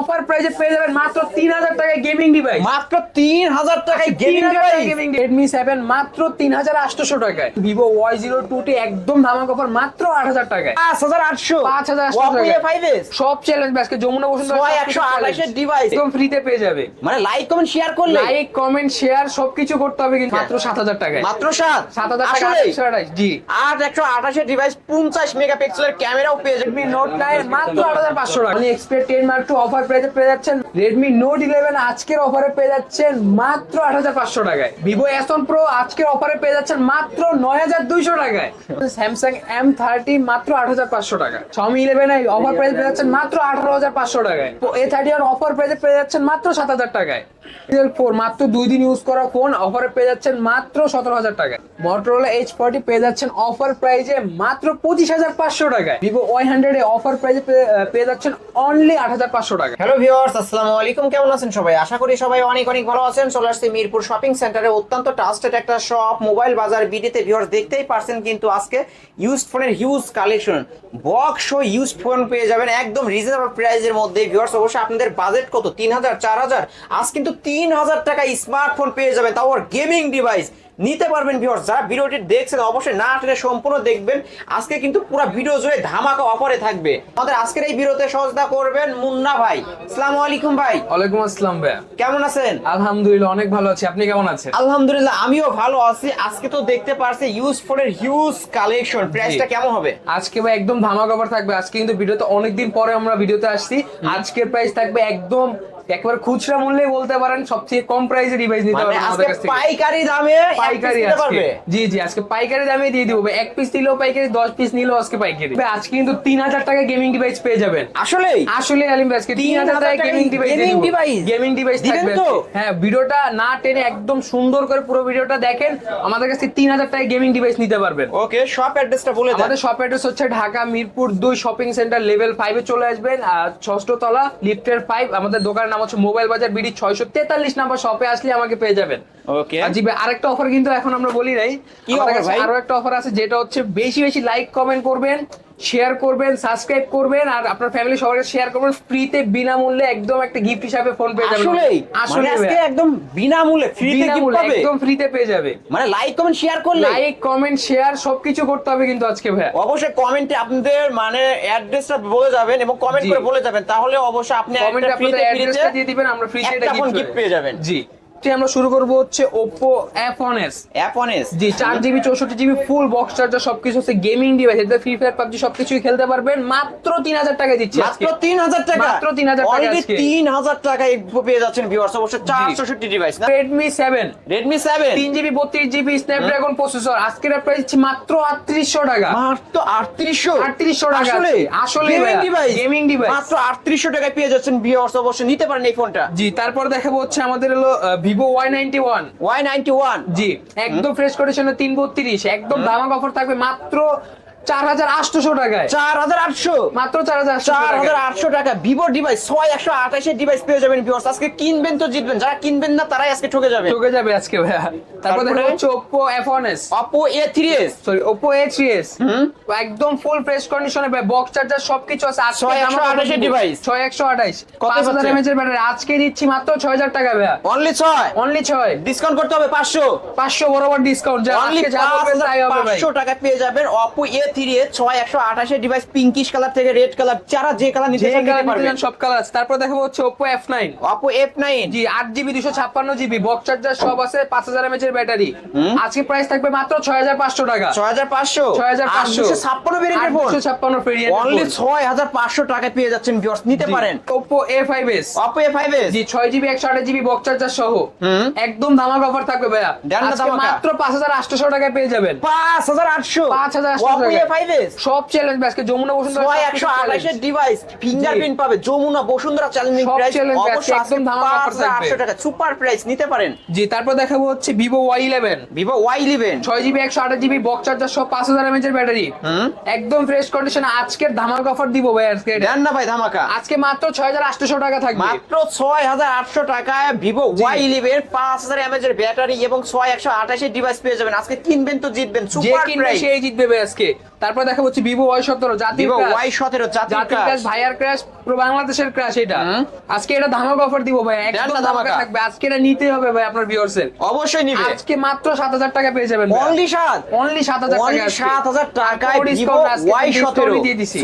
Offer প্রাইসে পেয়ে যাবেন মাত্র তিন হাজার টাকায় গেমিং ডিভাইস মাত্র তিন হাজার টাকায় গেমিং ডিভাইস রেডমি সেভেন মাত্র তিন হাজার আটশোশো টাকায়। Vivo Y zero two T একদম ধামাক অফার মাত্র আট হাজার টাকায়। পাঁচ হাজার আটশো। পাঁচ হাজার আটশো ওয়াপো টাকায়। এ ফাইভ এস সব চ্যালেঞ্জ আজকে যমুনা বসুন্ধরা ছয় সবকিছু একশো আঠাশের ডিভাইস একদম ফ্রিতে পেয়ে যাবে। মানে লাইক কমেন্ট শেয়ার করলে। লাইক কমেন্ট শেয়ার সবকিছু করতে হবে কিন্তু মাত্র সাত হাজার টাকায়। মাত্র সাত। সাত হাজার টাকা আসলেই? একশো আঠাশ জি। আট একশো আঠাশের ডিভাইস পঞ্চাশ মেগাপিক্সেলের ক্যামেরাও পেয়ে যাবে রেডমি নোট নাইন মাত্র আট হাজার পাঁচশো টাকা Xperia ten mark two offer প্রাইসে পেয়ে যাচ্ছেন। রেডমি নোট ইলেভেন আজকের অফারে পেয়ে যাচ্ছেন মাত্র আট হাজার পাঁচশো টাকায়। ভিভো এসন প্রো আজকের অফারে পেয়ে যাচ্ছেন মাত্র নয় হাজার দুইশো টাকায়। স্যামসাং এম থার্টি মাত্র আট হাজার পাঁচশো টাকা সমি ইলেভেন অফার প্রাইস পেয়ে যাচ্ছেন মাত্র আঠারো হাজার পাঁচশো টাকায়। এ থার্টি ওয়ান অফার প্রাইসে পেয়ে যাচ্ছেন মাত্র সাত হাজার টাকায়। ফোর মাত্র দুই দিন ইউজ করা ফোন অফারে পেয়ে যাচ্ছেন মাত্র সতেরো হাজার এইচ পেয়ে যাচ্ছেন অফার প্রাইজে মাত্র পঁচিশ হাজার পাঁচশো টাকায়। Vivo Y hundred A offer প্রাইজে পেয়ে যাচ্ছেন অনলি আট হাজার পাঁচশো টাকা হ্যালো ভিউয়ার্স আসসালামু আলাইকুম। কেমন আছেন সবাই? আশা করি সবাই অনেক অনেক ভালো আছেন। চলে আসছি মিরপুর শপিং সেন্টারে অত্যন্ত ট্রাস্টেড একটা শপ মোবাইল বাজার বিডিতে ভিউয়ার্স দেখতেই পারছেন কিন্তু আজকে ইউজড ফোনের হিউজ কালেকশন বক্স ও ইউজড ফোন পেয়ে যাবেন একদম রিজনেবল প্রাইসের মধ্যে। ভিউয়ার্স অবশ্যই আপনাদের বাজেট কত? তিন হাজার, চার হাজার? আজ কিন্তু তিন হাজার টাকা স্মার্টফোন পেয়ে যাবেন তাও গেমিং ডিভাইস নিতে পারবেন ভিউয়ার্স যারা ভিডিওটি দেখছেন অবশ্যই না টেনে সম্পূর্ণ দেখবেন। আজকে কিন্তু পুরো ভিডিও জুড়ে ধামাকা অফারে থাকবে। আমাদের আজকের এই ভিডিওতে সহযোগিতা করবেন মুন্না ভাই। আসসালামু আলাইকুম ভাই। ওয়ালাইকুম আসসালাম ভাইয়া। কেমন আছেন? আলহামদুলিল্লাহ অনেক ভালো আছি। আপনি কেমন আছেন? আলহামদুলিল্লাহ আমিও ভালো আছি। আজকে তো দেখতে পারছি ইউজ ফোনের হিউজ কালেকশন প্রাইসটা কেমন হবে? আজকে ভাই একদম ধামাকা অফার থাকবে। আজকে কিন্তু ভিডিওতে অনেকদিন পরে আমরা ভিডিওতে আসছি। আজকের প্রাইস থাকবে একদম একবার খুচরা মূল্যে বলতে পারেন সবচেয়ে কম প্রাইসে ডিভাইস নিতে মানে পারবেন আমাদের আজকে কাছ থেকে। পাইকারি দামে পাইকারি আজকে। জি জি আজকে পাইকারি দামে দিয়ে দিব। এক পিস পাইকারি দশ পিস নিলেও আজকে পাইকারি। আজকে কিন্তু তিন হাজার টাকা গেমিং ডিভাইস পেয়ে যাবেন। আসলেই? আসলে আলিম ভাই, আজকে তিন হাজার টাকা গেমিং ডিভাইস গেমিং ডিভাইস থাকবে হ্যাঁ ভিডিওটা না টেনে একদম সুন্দর করে পুরো ভিডিওটা দেখেন। আমাদের কাছে তিন হাজার টাকা গেমিং ডিভাইস নিতে পারবেন। ওকে শপ অ্যাড্রেসটা বলে দেন। আমাদের শপ অ্যাড্রেস হচ্ছে ঢাকা মিরপুর দুই শপিং সেন্টার লেভেল ফাইভে চলে আসবেন। আর ষষ্ঠ তলা লিফটের ফাইভ আমাদের দোকানের নাম হচ্ছে মোবাইল বাজার বিডি ছয়শো তেতাল্লিশ নাম্বার শপে আসলে আমাকে পেয়ে যাবেন। ওকে জি ভাই, আরেকটা অফার কিন্তু এখন আমরা বলি নাই। কি ভাই? আরও একটা অফার আছে যেটা হচ্ছে বেশি বেশি লাইক কমেন্ট করবেন শেয়ার করবেন সাবস্ক্রাইব করবেন আর আপনার ফ্যামিলি সবাইকে শেয়ার করবেন ফ্রিতে বিনামূল্যে একদম একটা গিফট হিসাবে ফোন পেয়ে যাবেন। আসলেই? আসলে মানে আজকে একদম বিনামূল্যে ফ্রিতে গিফট পাবে? একদম ফ্রিতে পেয়ে যাবে। মানে লাইক কমেন্ট শেয়ার করলে? লাইক কমেন্ট শেয়ার সবকিছু করতে হবে কিন্তু আজকে ভাইয়া। অবশ্যই কমেন্টে আপনাদের মানে অ্যাড্রেসটা বলে যাবেন এবং কমেন্ট করে বলে যাবেন। তাহলে অবশ্যই আপনি কমেন্টে আপনাদের অ্যাড্রেসটা দিয়ে দিবেন আমরা ফ্রিতে একটা গিফট পেয়ে যাবেন। জি, আমরা শুরু করব হচ্ছে Oppo F1s অ্যাপ অন এস জি চার জিবি চৌষট্টি জিবি ফুল বক্স চার্জার সবকিছু হচ্ছে গেমিং ডিভাইস এতে ফ্রি ফায়ার পাবজি সবকিছুই খেলতে পারবেন। মাত্র তিন হাজার টাকা দিচ্ছি মাত্র তিন হাজার টাকা? মাত্র 3,000 টাকা অলরেডি আজকে। তিন হাজার টাকায় পেয়ে যাচ্ছেন ভিউয়ার্স অবশ্যই চারশোষট্টি ডিভাইস না? রেডমি সেভেন তিন জিবি বত্রিশ জিবি স্ন্যাপড্রাগন প্রসেসর আজকের প্রাইস দিচ্ছি মাত্র আটত্রিশশো টাকা। মাত্র আটত্রিশশো? 3800 টাকা। আসলে? আসলে গেমিং ডিভাইস gaming device। মাত্র আটত্রিশশো টাকায় পেয়ে যাচ্ছেন ভিউয়ার্স অবশ্যই নিতে পারেন এই ফোনটা জি তারপর দেখাবো হচ্ছে আমাদের হলো Vivo Y ninety one Y ninety one জি একদম ফ্রেশ কন্ডিশনে তিন বত্রিশ একদম দামাক অফার থাকবে মাত্র চার হাজার আটশোশো টাকায়। চার হাজার আটশো? মাত্র চার হাজার চার হাজার আটশো টাকা ভিভো ডিভাইস ছয় একশো আঠাশের ডিভাইস পেয়ে যাবেন ভিউয়ার্স আজকে কিনবেন তো জিতবেন। যারা কিনবেন না তারাই আজকে ঠকে যাবে। ঠকে যাবে আজকে ভাইয়া। তারপর দেখা হচ্ছে Oppo F one S Oppo A three S sorry Oppo A three S একদম ফুল ফ্রেশ কন্ডিশনে বক্স চার্জার সবকিছু আছে। আজকে ছয় একশো আঠাশের দিব। ছয় একশো আঠাইশ পাঁচ হাজার এমএচ এর ব্যাটারি আজকে দিচ্ছি মাত্র ছয় হাজার টাকা ভাইয়া। অনলি ছয়? অনলি ছয়। ডিসকাউন্ট করতে হবে পাঁচশো। পাঁচশো বরাবর ডিসকাউন্ট যা অনলি পাঁচশো টাকা পেয়ে যাবেন অপো এ থ্রি এ ছয় একশো আঠাশের ডিভাইস পিঙ্কিশ কালার থেকে রেড কালার যারা যে কালার নিতে যে চান নিতে কালার নিতে পারবেন সব কালার আছে। তারপর দেখাবো হচ্ছে Oppo F nine Oppo F nine জি আট জিবি দুশো ছাপ্পান্ন জিবি বক্স চার্জার সব আছে পাঁচ হাজার এমএচ এর ব্যাটারি আজকে প্রাইস থাকবে মাত্র ছয় হাজার পাঁচশো টাকা। ছয় হাজার পাঁচশো? ছয় হাজার পাঁচশো। ছাপ্পান্ন ভেরিয়েন্টের ফোন দুশো ছাপ্পান্ন অনলি ছয় হাজার পাঁচশো টাকা পেয়ে যাচ্ছেন ভিউয়ার্স নিতে পারেন। Oppo A five S Oppo A five S জি ছয় জিবি একশো আঠাশ জিবি বক্স চার্জার সহ। একদম ধামাক অফার থাকবে ভাইয়া। মাত্র পাঁচ হাজার আটশোশো টাকায় পেয়ে যাবেন। পাঁচ হাজার আটশো। পাঁচ হাজার আটশো সব চ্যালেঞ্জ আজকে যমুনা বসুন্ধরা ছয় সবকিছু একশো ডিভাইস ফিঙ্গারপ্রিন্ট পাবে যমুনা বসুন্ধরা চ্যালেঞ্জিং প্রাইস অবশ্যই একদম ধামাকা offer থাকবে। আটশো টাকা সুপার প্রাইস নিতে পারেন। জি তারপর দেখাবো হচ্ছে ইলেভেন ছয় জিবি একশো আঠাশ জিবি বক্স চার্জার পাঁচ হাজার এমএচ এর ব্যাটারি একদম ফ্রেশ কন্ডিশনে আজকের ধামাক অফার দিব ভাই আজকে। দেন না ভাই ধামাকা। আজকে মাত্র ছয় হাজার আটশোশো টাকা থাকবে। মাত্র ছয় হাজার আটশো টাকায় ভিভো ওয়াই ইলেভেন পাঁচ হাজার এমএচ এর ব্যাটারি এবং ছয় একশো আঠাশের ডিভাইস পেয়ে যাবেন। আজকে কিনবেন তো জিতবেন সুপার প্রাইস সেই জিতবে আজকে। তারপর দেখা হচ্ছে ভিভো ওয়াই সতেরো crush। ওয়াই সতেরো crush। ক্রাশ ভাইয়ার ক্রাশ পুরো বাংলাদেশের ক্রাশ এটা। আজকে এটা ধামাকা অফার দিব ভাই একদম ধামাকা। থাকবে। আজকে এটা নিতে হবে ভাই আপনার ভিউয়ার্সের অবশ্যই নিবে। আজকে মাত্র সাত হাজার টাকা পেয়ে যাবেন অনলি সাত? অনলি সাত হাজার টাকা অনলি আজকে। সাত হাজার টাকায় তারপর ভিভো ওয়াই সতেরো।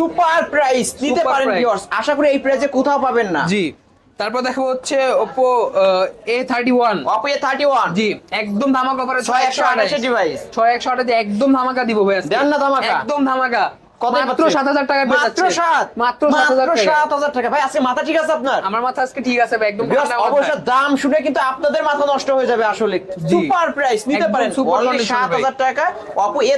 সুপার প্রাইস নিতে পারেন ভিউয়ার্স আশা করি এই প্রাইসে কোথাও পাবেন না। জি। তারপর দেখো হচ্ছে Oppo A thirty one Oppo A thirty one জি একদম ধামাকা অফারে ছয় একশো আঠাশের ডিভাইস ছয় একশো আঠাশে। একদম ধামাকা দিব ভাই। দেন না ধামাকা। একদম ধামাকা। মাত্র সাত হাজার টাকা মাত্র টাকা। ভাই আজকে মাথা ঠিক আছে আপনার? আমার মাথা আজকে ঠিক আছে ভাই একদম Viewers, ঠান্ডা মাথায়। অবশ্য দাম শুনে কিন্তু আপনাদের মাথা নষ্ট হয়ে যাবে আসলে। সুপার প্রাইস নিতে পারেন। super অনলি condition সাত ভাই। হাজার টাকা অপো এ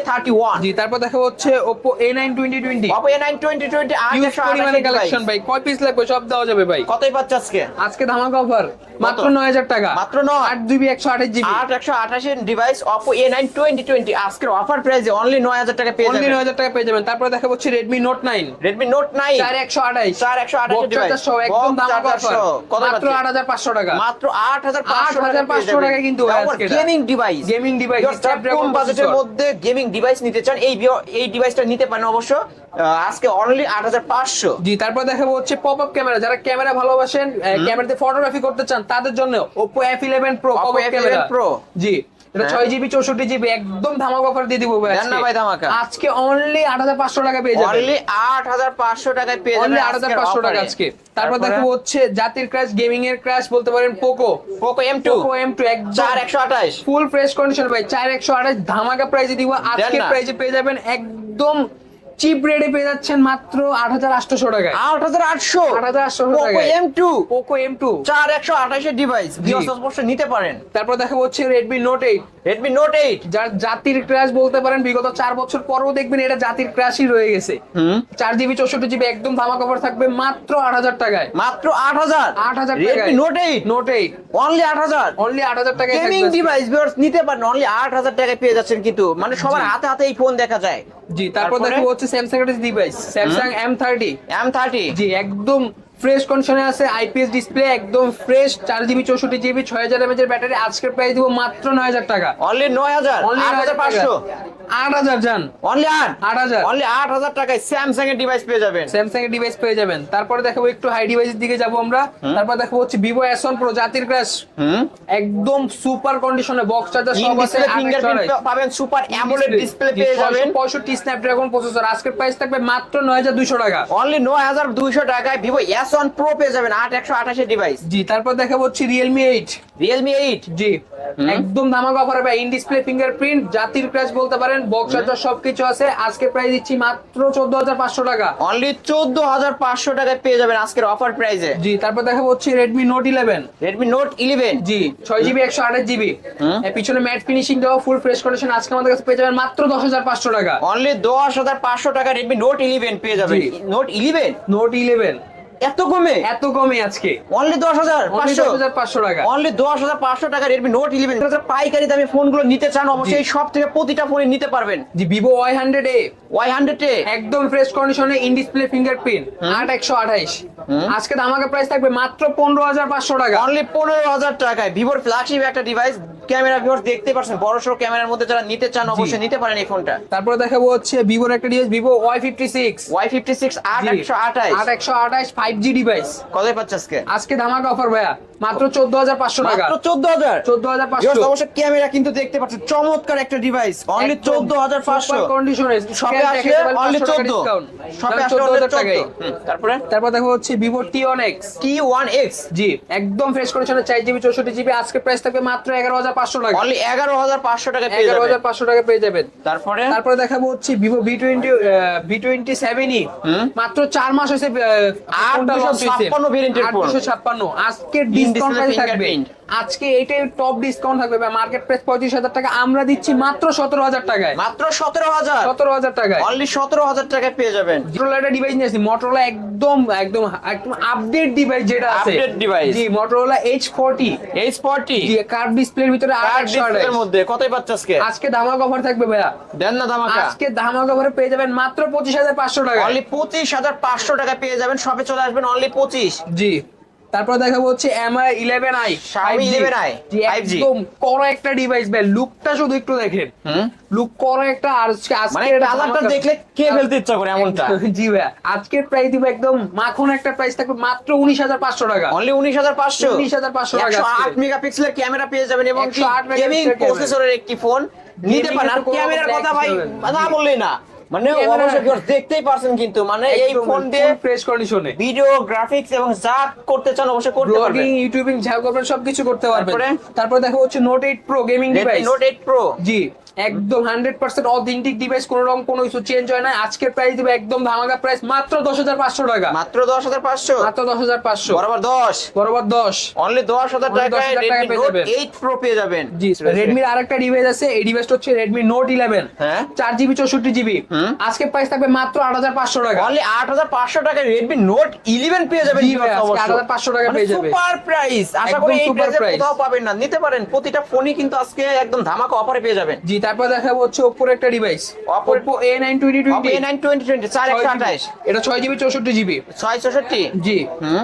জি তারপর দেখা হচ্ছে Oppo A nine twenty twenty Oppo A nine twenty twenty আট ইউজ একশো পরিমাণে আঠাশের কালেকশন ভাই। কয় পিস লাগবে? সব দেওয়া যাবে ভাই। কতই পাচ্ছে আজকে? আজকে ধামাকা অফার মাত্র নয় হাজার টাকা। মাত্র নয়। আট জিবি একশো আঠাশ জিবি আট একশো আঠাশের device Oppo A nine twenty twenty আজকের অফার প্রাইসে অনলি নয় হাজার টাকা পেয়ে যাবেন। নয় হাজার টাকা পেয়ে যাবেন। তারপর দেখা হচ্ছে Redmi Note nine Redmi Note nine চার একশো আঠাইশ চার একশো আঠাশের ডিভাইস একদম অফার কত মাত্র আট হাজার পাঁচশো টাকা। মাত্র আট হাজার 8,500 টাকা কিন্তু। গেমিং ডিভাইস গেমিং ডিভাইস কম বাজেটের মধ্যে গেমিং ডিভাইস নিতে চান এই এই ডিভাইসটা নিতে পারেন অবশ্য। আজকে অনলি আট হাজার পাঁচশো। জি তারপর দেখাবো হচ্ছে পপ আপ ক্যামেরা যারা ক্যামেরা ভালোবাসেন ক্যামেরাতে ফটোগ্রাফি করতে চান তাদের জন্য Oppo F11 Pro Oppo pop up F11 camera Pro। জি। এটা হ্যাঁ। ছয় জিবি চৌষট্টি জিবি একদম ধামাকা অফার দিয়ে দিব ভাই না ভাই ধামাকা। আজকে অনলি আট হাজার পাঁচশো টাকা পেয়ে যাবেন। অনলি আট হাজার পাঁচশো টাকায় পেয়ে যাবে যাবেন আট হাজার পাঁচশো টাকা আজকে। তারপর দেখো হচ্ছে জাতির ক্রাশ গেমিং এর ক্রাশ বলতে পারেন Poco Poco M two Poco M two চার একশো আঠাশ। ফুল ফ্রেশ কন্ডিশন ভাই চার একশো আঠাশ ধামাকা প্রাইজে দিব। আজকে। প্রাইজে পেয়ে যাবেন একদম চিপ রেটে পেয়ে যাচ্ছেন মাত্র আট হাজার আটশো টাকায়। আট হাজার আটশো? 8,800 পোকো টাকায়। M two Poco M two চার একশো আঠাশের ডিভাইস অবশ্যই নিতে পারেন। তারপর দেখাবো হচ্ছে Redmi Note eight Redmi Note eight যার জাতির ক্রাশ বলতে পারেন বিগত চার বছর পরেও দেখবেন এটা জাতির ক্রাশই রয়ে গেছে। চার জিবি চৌষট্টি জিবি একদম ধামাকা অফার থাকবে মাত্র আট হাজার টাকায়। মাত্র আট হাজার? আট হাজার Redmi Note eight Note eight only আট হাজার? অনলি আট হাজার টাকায় গেমিং ডিভাইস নিতে পারেন। অনলি আট হাজার টাকায় পেয়ে যাচ্ছেন কিন্তু। মানে সবার হাতে হাতে এই ফোন দেখা যায়। জি তারপর দেখো হচ্ছে স্যামসাং এর device Samsung M thirty M thirty জি একদম ফ্রেশ কন্ডিশনে আছে আইপিএস ডিসপ্লে একদম ফ্রেশ চার জিবি চৌষট্টি জিবি ছয় হাজার এমএচ এর ব্যাটারি আজকের প্রাইস দিব মাত্র নয় হাজার টাকা। অনলি নয় হাজার? অনলি আট হাজার পাঁচশো? আট হাজার যান অনলি আট? আট হাজার। অনলি আট হাজার টাকায় স্যামসাং এর ডিভাইস পেয়ে যাবেন। স্যামসাং এর ডিভাইস পেয়ে যাবেন। তারপরে দেখাবো একটু হাই ডিভাইসের দিকে যাব আমরা। তারপর দেখাবো হচ্ছে ভিভো এস ওয়ান প্রো জাতির ক্রাশ একদম সুপার কন্ডিশনে বক্স চার্জার সব আছে ফিঙ্গারপ্রিন্ট পাবেন সুপার অ্যামোলেড ডিসপ্লে পেয়ে যাবেন। পঁয়ষট্টি স্ন্যাপড্রাগন প্রসেসর আজকের প্রাইস থাকবে মাত্র নয় হাজার দুইশো টাকা। অনলি নয় হাজার দুইশো টাকায় ভিভো এস ওয়ান প্রো পেয়ে যাবেন আট একশো আঠাশের ডিভাইস জি তারপর দেখাবো হচ্ছে রিয়েলমি এইট রিয়েলমি এইট জি একদম ধামাকা অফার হবে। ইন ডিসপ্লে ফিঙ্গারপ্রিন্ট জাতির ক্রাশ বলতে পারেন বক্স চার্জার সবকিছু আছে। আজকে প্রাইস দিচ্ছি মাত্র চোদ্দ হাজার পাঁচশো টাকা। অনলি চোদ্দ হাজার পাঁচশো টাকায় পেয়ে যাবেন আজকের অফার প্রাইসে জি তারপর দেখাবো হচ্ছে Redmi Note eleven Redmi Note eleven জি ছয় জিবি একশো আঠাশ জিবি হুম। পিছনে ম্যাট ফিনিশিং দেওয়া ফুল ফ্রেশ কন্ডিশন আজকে আমাদের কাছে পেয়ে যাবেন মাত্র দশ হাজার পাঁচশো টাকা। অনলি দশ হাজার পাঁচশো টাকা রেডমি নোট ইলেভেন পেয়ে যাবেন। নোট ইলেভেন নোট ইলেভেন এত কমে? এত কমে আজকে। অনলি দশ হাজার পাঁচশো। হাজার পাঁচশো টাকা। অনলি দশ হাজার পাঁচশো টাকা রেডমি নোট ইলেভেন পাইকারি দামে ফোনগুলো নিতে চান অবশ্যই সব থেকে প্রতিটা ফোনে নিতে পারবেন। জি Vivo Y hundred A Y hundred A একদম ফ্রেশ কন্ডিশনে ইন ডিসপ্লে ফিঙ্গারপ্রিন্ট আট একশো আঠাইশ। আজকে ধামাকা প্রাইস থাকবে মাত্র পনেরো হাজার পাঁচশো টাকা। অনলি পনেরো হাজার টাকায়। ভিভোর ফ্ল্যাগশিপ একটা ডিভাইস ক্যামেরা ভিউয়ার্স দেখতে পাচ্ছেন বড় সড়ো ক্যামেরার মধ্যে যারা নিতে চান অবশ্যই নিতে পারেন এই ফোনটা তারপরে দেখাবো হচ্ছে ভিভোর একটা device Vivo Y fifty six Y fifty six আট একশো আঠাইশ। আট একশো আঠাইশ ফাইভ জি ডিভাইস কতই পাচ্ছ আজকে? আজকে ধামাকা অফার ভাইয়া। মাত্র চোদ্দ হাজার পাঁচশো টাকা। মাত্র হাজার? পাঁচশো। অবশ্যই ক্যামেরা কিন্তু দেখতে পাচ্ছেন। চমৎকার একটা ডিভাইস অনলি কন্ডিশনে আসলে অনলি চোদ্দ। শপে আসলে চোদ্দ হাজার চোদ্দ। টাকায় তারপরে? তারপর দেখো হচ্ছে জি। একদম ফ্রেশ কন্ডিশনে আজকে প্রাইস থাকবে মাত্র এগারো হাজার পাঁচশো টাকা। অনলি এগারো হাজার পাঁচশো টাকা পেয়ে যাবেন। হাজার পাঁচশো টাকা পেয়ে যাবেন। তারপরে? তারপরে দেখাবো হচ্ছে টোয়েন্টি সেভেনই মাত্র চার মাস হয়েছে আট দুশো ছাপ্পান্ন variant আটশো ছাপ্পান্ন। আজকে ডিসকাউন্ট থাকবে। আজকে এইটাই টপ ডিসকাউন্ট থাকবে মার্কেট প্রাইস পঁয়ত্রিশ হাজার টাকা। আমরা দিচ্ছি মাত্র সতেরো হাজার টাকায়। মাত্র সতেরো হাজার? সতেরো হাজার টাকায়। অনলি সতেরো হাজার টাকায় পেয়ে যাবেন। মোটরোলা একটা ডিভাইস নিয়েছি মোটরোলা একদম একদম একদম আপডেট ডিভাইস যেটা আছে। Update device। জি Motorola H forty H forty জি কার্ভ ডিসপ্লের ভিতরে একশো মধ্যে। কতই পাচ্ছে আজকে? আজকে ধামাকা অফার থাকবে ভাইয়া। দেন না ধামাকা। আজকে ধামাকা অফারে পেয়ে যাবেন মাত্র পঁচিশ হাজার পাঁচশো টাকা অনলি পঁচিশ হাজার পাঁচশো টাকা পেয়ে যাবেন। সবে চলে আসবেন অনলি পঁচিশ। জি। তারপর দেখাবো হচ্ছে Mi eleven I Xiaomi 11i, 5G একদম কড়া একটা ডিভাইস ভাই। লুকটা শুধু একটু দেখেন। লুক কড়া একটা আর আজকে মানে কালারটা দেখলে কে ফেলতে ইচ্ছা করে এমনটা? জি ভাই। আজকের প্রাইস দিব একদম মাখন একটা প্রাইস থাকবে মাত্র উনিশ হাজার পাঁচশো টাকা। অনলি উনিশ হাজার পাঁচশো? 19,500 টাকা একশো আট আজকে। মেগাপিক্সেলের ক্যামেরা পেয়ে যাবেন এবং 108 গেমিং মেগাপিক্সেলের প্রসেসরের একটি ফোন নিতে পারেন। আর ক্যামেরার কথা ভাই না বললেই না। মানে দেখতেই পারছেন কিন্তু মানে এই ফোন দিয়ে প্রেস ফ্রেশ শুনে ভিডিও গ্রাফিক্স এবং যা করতে চান অবশ্যই করতে পারবেন। ব্লগিং ইউটিউবিং যা করবেন সবকিছু করতে পারবেন। তারপরে? দেখো হচ্ছে Note 8 Pro gaming device Note 8 Pro জি। একদম হান্ড্রেড পার্সেন্ট অথেন্টিক ডিভাইস কোনো রকম কোনো কিছু চেঞ্জ হয় না। আজকের প্রাইস দিবে একদম ধামাকা প্রাইস মাত্র দশ হাজার পাঁচশো টাকা। মাত্র দশ হাজার পাঁচশো? মাত্র দশ হাজার পাঁচশো। বরাবর দশ? বরাবর দশ। অনলি দশ হাজার Only টাকায় 10,000 টাকায় রেডমি পেয়ে নোট যাবেন। এইট প্রো পেয়ে যাবেন। জি রেডমির আরেকটা ডিভাইস আছে এই ডিভাইসটা হচ্ছে রেডমি নোট ইলেভেন হ্যাঁ। চার জিবি চৌষট্টি জিবি। আজকে প্রাইস থাকবে মাত্র আট হাজার পাঁচশো টাকা। অনলি আট হাজার পাঁচশো টাকায় রেডমি নোট ইলেভেন পেয়ে যাবেন জি ভাই, আজকে 8,500 টাকায় পেয়ে যাবে। সুপার প্রাইস আশা করি এই প্রাইসে কোথাও পাবেন না। নিতে পারেন প্রতিটা ফোনই কিন্তু আজকে একদম ধামাকা অফারে পেয়ে যাবেন। জি তারপর দেখাবো হচ্ছে ওপ্পোর একটা device Oppo A nine twenty A nine twenty twenty চার একশো আঠাশ। এটা ছয় জিবি চৌষট্টি জিবি ছয় চৌষট্টি? জি।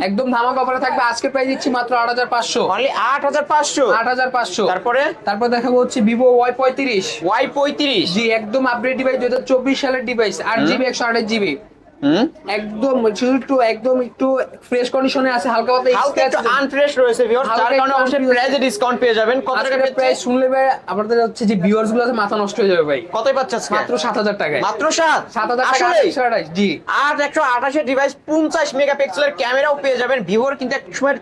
একদম ধামাকা অফারে থাকবে। আজকে প্রাইস দিচ্ছি মাত্র আট হাজার পাঁচশো। অনলি আট হাজার পাঁচশো? আট হাজার পাঁচশো। তারপরে? তারপর দেখাবো হচ্ছে ভিভো ওয়াই পঁয়ত্রিশ। ওয়াই পঁয়ত্রিশ। জি একদম আপডেট ডিভাইস দু হাজার চব্বিশ সালের ডিভাইস আট জিবি একশো আঠাশ জিবি একদম একটু একদম একটু ফ্রেশ কন্ডিশনে আছে হালকা পাতলা হালকা একটু আনফ্রেশ রয়েছে ভিউয়ার্স একটু কারণে অবশ্যই ডিসকাউন্ট পেয়ে যাবেন। কত টাকা প্রাইস শুনলে ভাই আপনাদের হচ্ছে যে ভিউয়ার্সগুলো আছে মাথা নষ্ট হয়ে যাবে ভাই। কতই পাচ্ছে আজকে? মাত্র সাত হাজার টাকায়। মাত্র সাত? সাত হাজার টাকা জি। আট একশো আঠাশের ডিভাইস পঞ্চাশ মেগাপিক্সেলের ক্যামেরাও পেয়ে যাবেন। ভিভোর কিন্তু এক সময়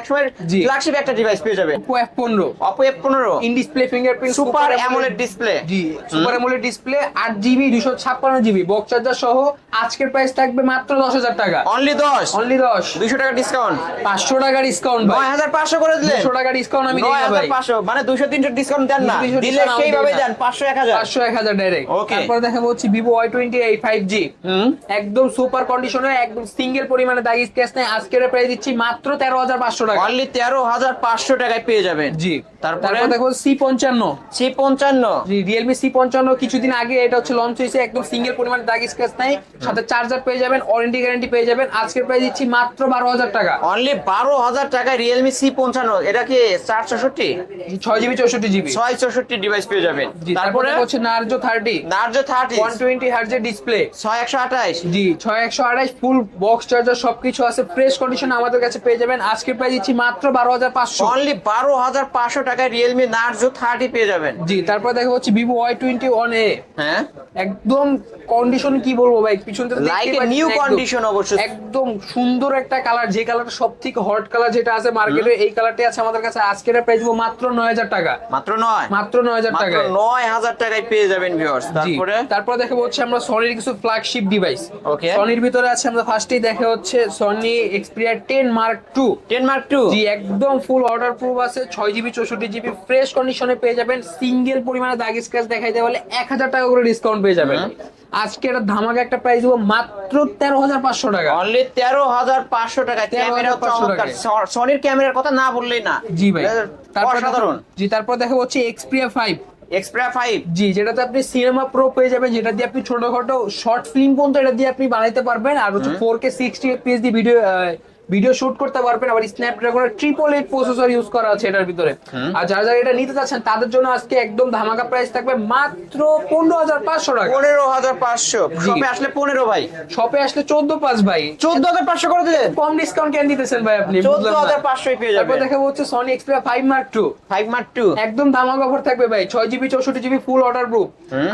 এক সময় ফ্ল্যাগশিপ একটা ডিভাইস পেয়ে যাবেন। পনেরো। অপো এফ পনেরো। In display fingerprint super AMOLED display G super AMOLED display আট জিবি দুশো ছাপ্পান্ন জিবি বক্স চার্জার সহ আজকের প্রাইস থাকবে মাত্র দশ হাজার টাকা। অনলি দশ? অনলি দশ। দুইশো টাকা ডিসকাউন্ট পাঁচশো টাকা ডিসকাউন্ট নয় হাজার পাঁচশো করে দিলেন? দুশো টাকা ডিসকাউন্ট আমি নয় হাজার পাঁচশো? মানে দুশো তিনশো ডিসকাউন্ট দেন না। 200 দিলে সেইভাবে দেন পাঁচশো এক হাজার। পাঁচশো এক হাজার ডাইরেক্ট Okay. তারপর দেখাবো হচ্ছে ভিভো ওয়াই টোয়েন্টি এই ফাইভ জি একদম সুপার কন্ডিশনে একদম সিঙ্গেল পরিমাণে দাগি স্কেচ নেই। আজকের প্রাইস দিচ্ছি মাত্র তেরো হাজার পাঁচশো টাকা। অনলি তেরো হাজার পাঁচশো টাকায় পেয়ে যাবেন। জি। তারপরে? দেখো সি পঞ্চান্ন। সি পঞ্চান্ন। রিয়েলমি সি পঞ্চান্ন কিছুদিন আগে এটা হচ্ছে লঞ্চ হয়েছে। একদম সিঙ্গেল পরিমাণে দাগ স্ক্র্যাচ নাই। সাথে চার্জার পেয়ে যাবেন ওয়ারেন্টি গ্যারান্টি পেয়ে যাবেন। আজকের প্রাইস দিচ্ছি মাত্র বারো হাজার টাকা। অনলি বারো হাজার টাকায় রিয়েলমি সি পঞ্চান্ন। এটা কি চার চৌষট্টি? ছয় জিবি চৌষট্টি জিবি ছয় চৌষট্টি ডিভাইস পেয়ে যাবেন। তারপরে হচ্ছে Narzo thirty Narzo thirty one twenty হার্জের display ছয় একশো আঠাশ। জি ছয় একশো আঠাশ ফুল বক্স চার্জার সবকিছু আছে। ফ্রেশ কন্ডিশনে আমাদের কাছে পেয়ে যাবেন। আজকে প্রাইস দিচ্ছি মাত্র বারো হাজার পাঁচশো। অনলি বারো হাজার পাঁচশো টাকায় রিয়েলমি নার্জো থার্টি পেয়ে যাবেন। জি তারপর দেখা হচ্ছে Vivo Y twenty one A হ্যাঁ? একদম কন্ডিশন কি বলব ভাই? পিছন থেকে লাইক এ নিউ কন্ডিশন অবশ্যই একদম সুন্দর একটা কালার যে কালারটা সব থেকে হট কালার যেটা আছে মার্কেটে এই কালারটি আছে আমাদের কাছে। আজকের প্রাইস দিব মাত্র নয় হাজার টাকা। মাত্র নয়? মাত্র নয় হাজার মাত্র টাকায়। পেয়ে যাবেন ভিউয়ার্স তারপরে? তারপর দেখা হচ্ছে আমরা সনির কিছু ফ্ল্যাগশিপ ডিভাইস Okay. সনির ভিতরে আছে আমরা ফার্স্টেই দেখা হচ্ছে Sony Xperia ten mark two ten mark two জি একদম ফুল অর্ডার প্রুফ আছে ছয় জিবি চৌষট্টি জিবি ফ্রেশ কন্ডিশনে পেয়ে যাবেন। সিঙ্গেল পরিমাণে দাগ স্ক্র্যাচ দেখাইতে বলে এক হাজার টাকা করে ডিসকাউন্ট পেয়ে যাবেন। আজকে এটা ধামাকা একটা প্রাইস দিব মাত্র তেরো হাজার পাঁচশো টাকা। অনলি তেরো হাজার পাঁচশো টাকা। ক্যামেরা চমৎকার। সনির ক্যামেরার কথা না বললেই না। জি ভাই। তারপর অসাধারণ। জি তারপর দেখা হচ্ছে Xperia five Xperia five G যেটাতে আপনি সিনেমা প্রো পেয়ে যাবেন যেটা দিয়ে আপনি ছোটখাটো শর্ট ফিল্ম পর্যন্ত এটা দিয়ে আপনি বানাইতে পারবেন। আর হচ্ছে ফোর কে সিক্সটি এফপিএস দিয়ে ভিডিও ভিডিও শুট করতে পারবেন আবার স্ন্যাপড্রাগনের ট্রিপল এইট প্রসেসর ইউজ করা আছে এটার ভিতরে। আর যারা যারা এটা নিতে চাচ্ছেন তাদের জন্য আজকে একদম ধামাকা প্রাইস থাকবে মাত্র পনেরো হাজার পাঁচশো টাকা। পনেরো হাজার পাঁচশো। শপে আসলে পনেরো ভাই। শপে আসলে চোদ্দ পাঁচ ভাই। চোদ্দ হাজার পাঁচশো করে দিলেন? কম ডিসকাউন্ট কেন দিতেছেন ভাই আপনি? চোদ্দ হাজার পাঁচশোই পেয়ে তারপর যাবেন দেখা হচ্ছে Sony Xperia five mark two five mark two একদম ধামাকা অফার থাকবে ভাই। ছয় জিবি চৌষট্টি জিবি ফুল অর্ডার প্রুফ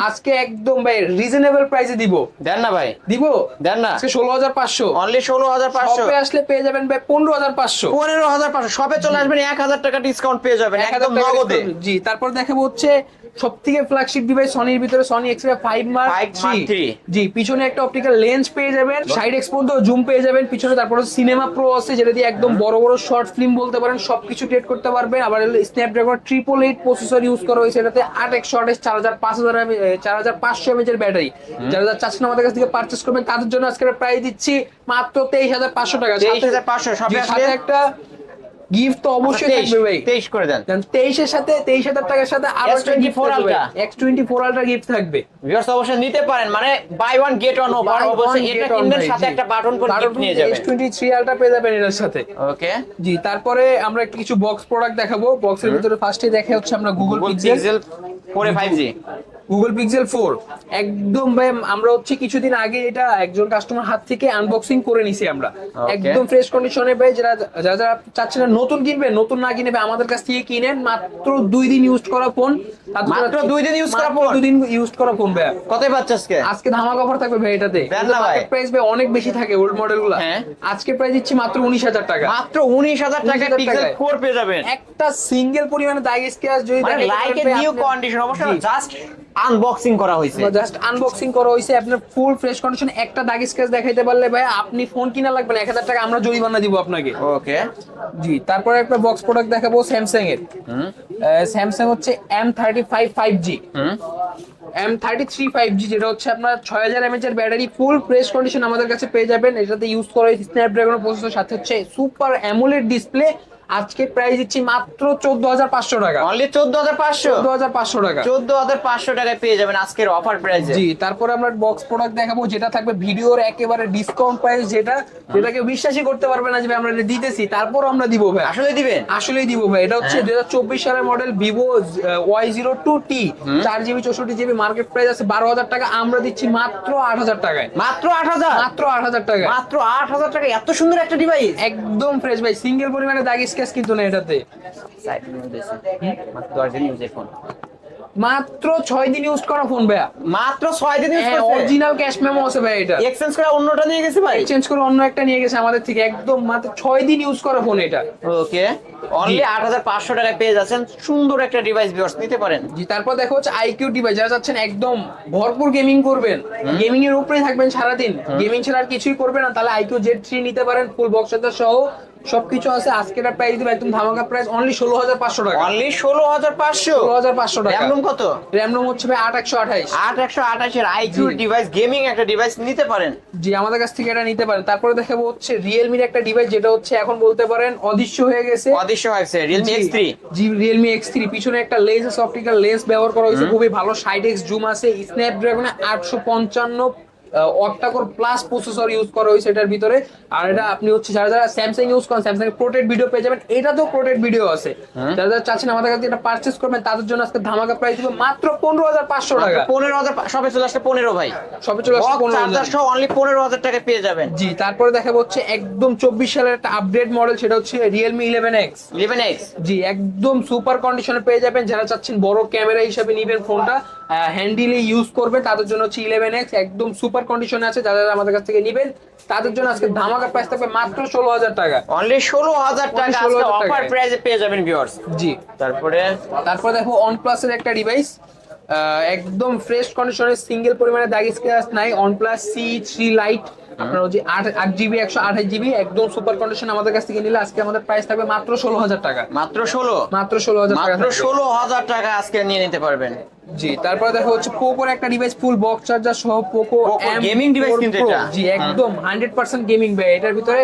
আজকে একদম ভাই রিজনেবল প্রাইসে দিব। দেন না ভাই। দিব? দেন না। আজকে ষোলো হাজার পাঁচশো। অনলি ষোলো হাজার পাঁচশো। আসলে পেয়ে যাবেন ভাই পনেরো হাজার পাঁচশো। পনেরো হাজার পাঁচশো। শপে চলে আসবেন এক হাজার টাকা ডিসকাউন্ট পেয়ে যাবেন একদম নগদে। জি তারপর দেখাবো হচ্ছে সব থেকে ফ্ল্যাগশিপ ডিভাইস সনির ভিতরে Sony Xperia five mark three জি পিছনে একটা অপটিক্যাল লেন্স পেয়ে যাবেন সাইড এক্সপোন তো জুম পেয়ে যাবেন পিছনে তারপর সিনেমা প্রো আছে যেটা দিয়ে একদম বড় বড় শর্ট ফিল্ম বলতে পারেন সবকিছু ট্রেড করতে পারবেন। আবার Snapdragon triple eight processor use করা হয়েছে এটাতে আট একশো আঠাশ চার হাজার পাঁচ হাজার চার হাজার পাঁচশো এমএচ এর ব্যাটারি যারা যারা চাচ্ছেন আমাদের কাছ থেকে পারচেস করবেন তাদের জন্য আজকে প্রাইস দিচ্ছি মাত্র তেইশ হাজার পাঁচশো টাকা। সাথে- 23,500 শপে সাথে একটা গিফট তো অবশ্যই থাকবে ভাই। তেইশ করে দেন। তেইশের সাথে তেইশ হাজার টাকার সাথে আরও S24 Ultra। X twenty ultra gift থাকবে। ভিউয়ার্স অবশ্যই নিতে পারেন মানে buy one get one offer অবশ্যই এটা কিনবেন সাথে একটা বাটন করে gift নিয়ে যাবেন। এক্স টোয়েন্টি থ্রি আলট্রা পেয়ে যাবেন এটার সাথে। ওকে জি তারপরে আমরা কিছু বক্স প্রোডাক্ট দেখাবো। বক্সের ভিতরে ফার্স্টে দেখা হচ্ছে আমরা গুগল পিক্সেল পিক্সেল ফোরে five G Google Pixel four একদম ভাই আমরা হচ্ছে কিছুদিন আগে এটা একজন কাস্টমার হাত থেকে আনবক্সিং করে নিছি আমরা। একদম ফ্রেশ কন্ডিশনে ভাই যারা যারা যারা চাচ্ছেন না নতুন কিনবে নতুন না কিনে ভাই আমাদের কাছ থেকে কিনেন। মাত্র দুই দিন ইউজ করা ফোন মাত্র দুই দিন use করা phone? দুই দিন ইউজ করা ফোন ভাই। কতই পাচ্ছে আজকে? আজকে ধামাক অফার থাকবে ভাই এটাতে। প্রাইস ভাই? অনেক বেশি থাকে ওল্ড মডেলগুলো। হ্যাঁ। আজকে প্রাইস দিচ্ছি মাত্র উনিশ হাজার টাকা। মাত্র উনিশ হাজার 19,000 পিক্সেল। ফোর পেয়ে যাবেন। একটা সিঙ্গেল পরিমাণে দাগ স্ক্র্যাচ যদি লাইক এ নিউ কন্ডিশন অবশ্য জাস্ট আনবক্সিং করা হয়েছে। জাস্ট আনবক্সিং করা হয়েছে আপনার ফুল ফ্রেশ কন্ডিশন একটা দাগ স্ক্র্যাচ দেখাইতে পারলে ভাই আপনি ফোন কিনা লাগবে না এক হাজার টাকা আমরা জরিমানা দিব আপনাকে। ওকে জি তারপরে একটা বক্স প্রোডাক্ট দেখাবো স্যামসাং এর। স্যামসাং হচ্ছে M thirty five five G hmm. M thirty three five G যেটা হচ্ছে আপনার ছয় হাজার এমএচ এর ব্যাটারি ফুল ফ্রেশ কন্ডিশন আমাদের কাছে পেয়ে যাবেন। এটাতে ইউজ করা হয়েছে স্ন্যাপড্রাগন প্রসেসর সাথে হচ্ছে সুপার অ্যামোলেড ডিসপ্লে আজকে প্রাইস দিচ্ছি মাত্র চোদ্দ হাজার পাঁচশো টাকা। অনলি চোদ্দ হাজার পাঁচশো? চোদ্দ হাজার পাঁচশো টাকা। চোদ্দ হাজার পাঁচশো টাকায় পেয়ে যাবেন আজকের অফার প্রাইসে জি তারপরে আমরা বক্স প্রোডাক্ট দেখাবো যেটা থাকবে ভিডিওর একেবারে ডিসকাউন্ট প্রাইস যেটা যেটাকে বিশ্বাসই করতে পারবে না যে আমরা এটা দিতেছি। তারপর আমরা দিব ভাই। আসলে দিবেন? আসলেই দিব ভাই। এটা হচ্ছে হ্যাঁ। দুই হাজার চব্বিশ সালের model Vivo Y zero two T চার জিবি চৌষট্টি জিবি মার্কেট প্রাইস আছে বারো হাজার টাকা। আমরা দিচ্ছি মাত্র আট হাজার টাকায়। মাত্র আট হাজার? মাত্র আট হাজার টাকা মাত্র আট হাজার টাকা এত সুন্দর একটা ডিভাইস একদম ফ্রেশ ভাই। সিঙ্গেল পরিমাণে দাগ স্কেচ কিন্তু না এটাতে। মাত্র দশ দিন ইউজ ফোন মাত্র ছয় দিন ইউজ করা ফোন ভাইয়া। মাত্র ছয় দিন ইউজ করছে। অরিজিনাল ক্যাশ মেমো আছে ভাই এটা। এক্সচেঞ্জ করে অন্যটা নিয়ে গেছে ভাই? এক্সচেঞ্জ করে অন্য একটা নিয়ে গেছে আমাদের থেকে। একদম মাত্র ছয় দিন ইউজ করা ফোন এটা। ওকে অনলি আট হাজার পাঁচশো টাকায় পেয়ে যাচ্ছেন। সুন্দর একটা ডিভাইস ভিউয়ার্স নিতে পারেন। জি তারপর দেখো হচ্ছে আইকিউ ডিভাইস যারা চাচ্ছেন একদম ভরপুর গেমিং করবেন। গেমিং এর উপরেই থাকবেন সারাদিন। গেমিং ছাড়া আর কিছুই করবেন না। তাহলে আইকিউ জেড থ্রি নিতে পারেন ফুল বক্স সহ। সবকিছু আছে আজকের প্রাইস দিবে একদম ধামাকা প্রাইস অনলি ষোলো হাজার পাঁচশো টাকা। অনলি ষোলো হাজার পাঁচশো? ষোলো হাজার পাঁচশো টাকা। র্যাম কত? র্যাম রোম হচ্ছে ভাই আট একশো আঠাইশ। আট একশো আঠাশের আইকিউ ডিভাইস গেমিং একটা ডিভাইস নিতে পারেন। জি আমাদের কাছ থেকে এটা নিতে পারেন। তারপরে দেখাবো হচ্ছে রিয়েলমির একটা ডিভাইস যেটা হচ্ছে এখন বলতে পারেন অদৃশ্য হয়ে গেছে। অদৃশ্য হয়েছে Realme X three G Realme X three পিছনে একটা লেন্স অপটিক্যাল লেন্স ব্যবহার করা হয়েছে খুবই ভালো সাইড এক্স জুম আছে স্ন্যাপড্রাগনে আটশো পঞ্চান্ন অক্টাকোর প্লাস প্রসেসর ইউজ করা হয়েছে এটার ভিতরে। আর এটা আপনি হচ্ছে যারা যারা স্যামসাং ইউজ করেন স্যামসাং প্রোটেড ভিডিও পেয়ে যাবেন। এটাতেও প্রোটেড ভিডিও আছে। যারা যারা চাচ্ছেন আমাদের কাছে এটা পারচেস করবেন তাদের জন্য আজকে ধামাকা প্রাইস দিবে মাত্র পনেরো হাজার পাঁচশো টাকা। পনেরো হাজার সবে চলে আসছে পনেরো ভাই। সবে চলে আসছে পনেরো অনলি পনেরো হাজার টাকায় পেয়ে যাবেন। জি তারপরে দেখা হচ্ছে একদম চব্বিশ সালের একটা আপডেট মডেল সেটা হচ্ছে Realme eleven X eleven X G একদম সুপার কন্ডিশনে পেয়ে যাবেন। যারা চাচ্ছেন বড় ক্যামেরা হিসেবে নিবেন ফোনটা হ্যান্ডিলে ইউজ করবে তাদের জন্য হচ্ছে ইলেভেন এক্স একদম সুপার কন্ডিশনে আছে যারা আমাদের কাছ থেকে নিবেন তাদের জন্য আজকে ধামাকা প্রাইস থাকবে মাত্র ষোলো হাজার টাকা। অনলি ষোলো হাজার টাকা 16,000 অফার। প্রাইসে পেয়ে যাবেন ভিউয়ার্স জি। তারপরে তারপরে দেখো অন প্লাসের একটা ডিভাইস একদম ফ্রেশ কন্ডিশনের সিঙ্গেল পরিমাণে দাগ স্ক্র্যাচ নাই OnePlus C three lite আপনার ওই যে আট আট জিবি একশো আঠাশ জিবি একদম সুপার কন্ডিশন আমাদের কাছ থেকে নিলে আজকে আমাদের প্রাইস থাকবে মাত্র ষোলো হাজার টাকা। মাত্র ষোলো? মাত্র ষোলো হাজার টাকা মাত্র ষোলো হাজার টাকা আজকে নিয়ে নিতে পারবেন। জি তারপরে দেখো হচ্ছে পোকোর একটা ডিভাইস ফুল বক্স চার্জার সহ পোকো গেমিং ডিভাইস কিন্তু এটা। জি একদম হান্ড্রেড পার্সেন্ট গেমিং ভাই। এটার ভিতরে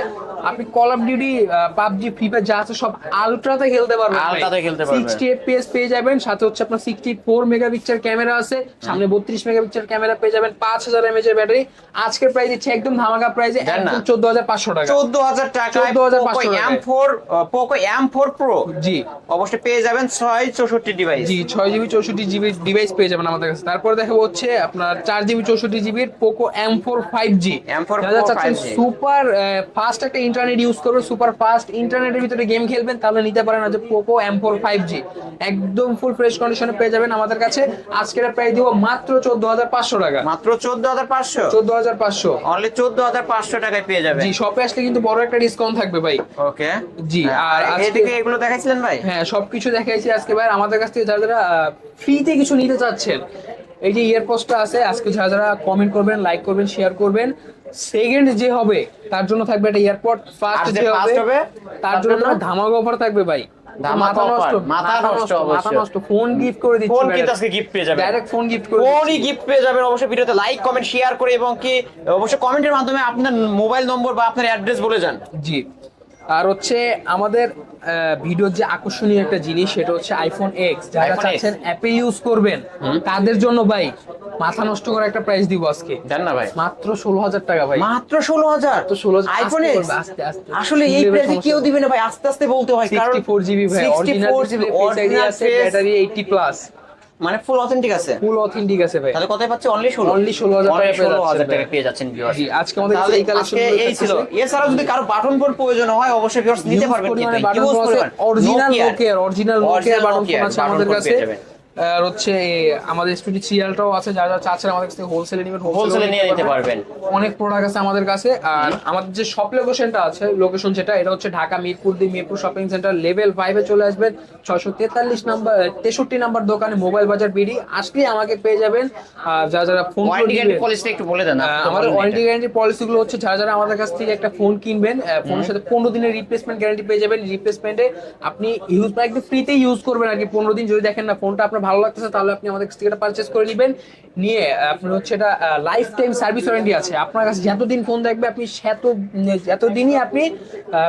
আপনি call of duty PUBG free fire যা আছে সব আলট্রাতে খেলতে পারবেন। আলট্রাতে খেলতে পারবেন। সিক্সটি এফপিএস পেয়ে যাবেন সাথে হচ্ছে আপনার সিক্সটি ফোর মেগাপিক্সেল ক্যামেরা আছে সামনে বত্রিশ মেগাপিক্সেল ক্যামেরা পেয়ে যাবেন পাঁচ হাজার এমএচ এর ব্যাটারি আজকের প্রাইস দিচ্ছে একদম ধামাকা প্রাইসে দেন না। একদম চোদ্দ হাজার পাঁচশো টাকা। চোদ্দ হাজার টাকা 14,500 M four Poco M four pro G. অবশ্যই পেয়ে যাবেন ছয় চৌষট্টি ডিভাইস জি ছয় জিবি চৌষট্টি জিবি ডিভাইস পেয়ে যাবেন আমাদের কাছে। তারপর দেখাবো হচ্ছে আপনার চার জিবি চৌষট্টি জিবির জি M4 যারা চাচ্ছেন 5G সুপার ফাস্ট একটা ইন্টারনেট ইউজ করবে সুপার ফাস্ট ইন্টারনেটের ভিতরে গেম খেলবেন তাহলে নিতে পারেন যে Poco M four five G একদম ফুল ফ্রেশ কন্ডিশনে পেয়ে যাবেন আমাদের কাছে। আজকের প্রায় দিব মাত্র চোদ্দ হাজার পাঁচশো টাকা। মাত্র চোদ্দ হাজার পাঁচশো? চোদ্দ হাজার পাঁচশো। অনলি চোদ্দ হাজার পাঁচশো টাকায় পেয়ে যাবেন। জি শপে আসলে কিন্তু বড় একটা ডিসকাউন্ট থাকবে ভাই। ওকে জি, আর আর আজকে- এগুলো দেখাইছিলেন ভাই? হ্যাঁ সবকিছু দেখাইছি আজকে ভাই। আমাদের কাছ থেকে যারা যারা ফ্রিতে কিছু নিতে চাচ্ছেন এই যে ইয়ারপোস্টটা আছে আজকে যারা যারা কমেন্ট করবেন লাইক করবেন শেয়ার করবেন। সেকেন্ড যে হবে তার জন্য থাকবে একটা এয়ারপোর্ট ফার্স্ট যে হবে তার জন্য ধামাকা অফার থাকবে ভাই। ধামাকা offer, মাথা নষ্ট মাথা নষ্ট ফোন গিফট করে দিচ্ছি ফোন কিন্তু আজকে গিফট পেয়ে যাবেন। ডাইরেক্ট ফোন গিফট করে ফোনই গিফট পেয়ে যাবেন অবশ্যই ভিডিওতে লাইক কমেন্ট শেয়ার করে এবং কি অবশ্যই কমেন্টের মাধ্যমে আপনার মোবাইল নম্বর বা আপনার অ্যাড্রেস বলে যান। জি। আর হচ্ছে আমাদের ভিডিওর যে আকর্ষণীয় একটা জিনিস সেটা হচ্ছে আইফোন এক্স যারা চাচ্ছেন অ্যাপে ইউজ করবেন তাদের জন্য ভাই মাথা নষ্ট করে একটা প্রাইস দিব আজকে। জান না ভাই। মাত্র ষোলো হাজার টাকা ভাই। মাত্র ষোলো হাজার? তো 16,000 আইফোন এক্স আস্তে, আস্তে। আসলে এই প্রাইসে কেউ দিবে না ভাই আস্তে আস্তে বলতে হয় কারণ 64 জিবি ভাই 64 অরিজিনাল অরিজিনাল আছে ব্যাটারি 80 প্লাস মানে ফুল অথেন্টিক আছে? ফুল অথেন্টিক আছে ভাই। তাহলে কথাই পাচ্ছে অনলি 16 অনলি 16,000 টাকায় পেয়ে যাচ্ছেন টাকা পেয়ে যাচ্ছেন ভিউয়ার্স জি, আজকে আমাদের কাছে এই কালেকশন এই ছিল। এছাড়া যদি কারও বাটন ফোন প্রয়োজন হয় অবশ্যই ভিউয়ার্স নিতে পারবেন কিন্তু অরিজিনাল লোকের অরিজিনাল লোকের বাটন ফোন আছে আমাদের কাছে। আর হচ্ছে আমাদের সিরিয়ালটাও আছে যারা যারা চাচ্ছেন আমাদের কাছ থেকে হোলসেলে নেবেন হোলসেলে নিয়ে নিতে পারবেন। অনেক প্রোডাক্ট আছে আমাদের কাছে আর আমাদের যে শপ লোকেশনটা আছে লোকেশন যেটা এটা হচ্ছে Dhaka Mirpur the Mirpur shopping centre level ফাইভে চলে আসবেন। ছয়শো তেতাল্লিশ নাম্বার তেষট্টি নাম্বার দোকানে মোবাইল বাজার বিডি। আসলে আমাকে পেয়ে যাবেন আর যারা যারা ফোন পলিসিটা একটু বলে দেন আমাদের ওয়ারেন্টি গ্যারান্টি পলিসি গুলো হচ্ছে যারা যারা আমাদের কাছ থেকে একটা ফোন কিনবেন ফোনের সাথে পনেরো দিনের রিপ্লেসমেন্ট গ্যারান্টি পেয়ে যাবেন। রিপ্লেসমেন্টে আপনি ইউজ একদম ফ্রিতে ইউজ করবেন আর কি পনেরো দিন যদি দেখেন না ফোনটা আপনার ভালো লাগতেছে তাহলে আপনি আমাদের কাছ থেকে এটা পারচেস করে নেবেন। নিয়ে আপনার হচ্ছে এটা লাইফ টাইম সার্ভিস ওয়ারেন্টি আছে। আপনার কাছে যতদিন ফোন দেখবে আপনি সেত এতদিনই আপনি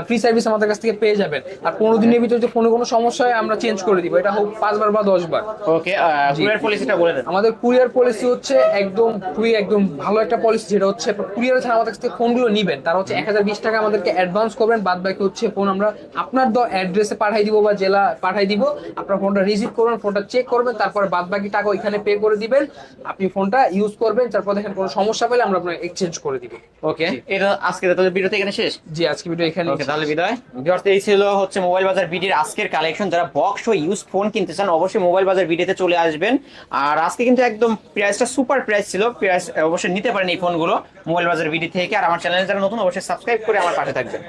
ফ্রি সার্ভিস আমাদের কাছ থেকে পেয়ে যাবেন। আর পনেরো দিনের ভিতরে যে ফোনে কোনো সমস্যা হয় আমরা চেঞ্জ করে দিব। এটা হোক পাঁচবার বা দশবার। ওকে কুরিয়ার পলিসিটা বলে দেন। আমাদের কুরিয়ার পলিসি হচ্ছে একদম খুবই একদম ভালো একটা পলিসি যেটা হচ্ছে কুরিয়ার ছাড়া আমাদের কাছ থেকে ফোনগুলো নিবেন। তারা হচ্ছে এক হাজার বিশ টাকা আমাদেরকে অ্যাডভান্স করবেন। বাদ বাকি হচ্ছে ফোন আমরা আপনার অ্যাড্রেসে পাঠাই দিব বা জেলা পাঠাই দিব। আপনার ফোনটা রিসিভ করবেন ফোনটা চেক করবেন। তারপর বাদ বাকি টাকা ওইখানে পে করে দিবেন। আপনি ফোনটা ইউজ করবেন তারপর দেখেন কোনো সমস্যা পেলে আমরা আপনার এক্সচেঞ্জ করে দিব। ওকে এটা আজকে তাহলে ভিডিওতে এখানে শেষ? জি আজকে ভিডিও এখানে ওকে তাহলে বিদায়। ভিউয়ার্স এই ছিল হচ্ছে মোবাইল বাজার বিডির আজকের কালেকশন যারা বক্স ও ইউজ ফোন কিনতে চান অবশ্যই মোবাইল বাজার বিডিতে চলে আসবেন। আর আজকে কিন্তু একদম প্রাইসটা সুপার প্রাইস ছিল। প্রাইস অবশ্যই নিতে পারেন এই ফোনগুলো মোবাইল বাজার বিডি থেকে। আর আমার চ্যানেলে যারা নতুন অবশ্যই সাবস্ক্রাইব করে আমার পাশে থাকবেন।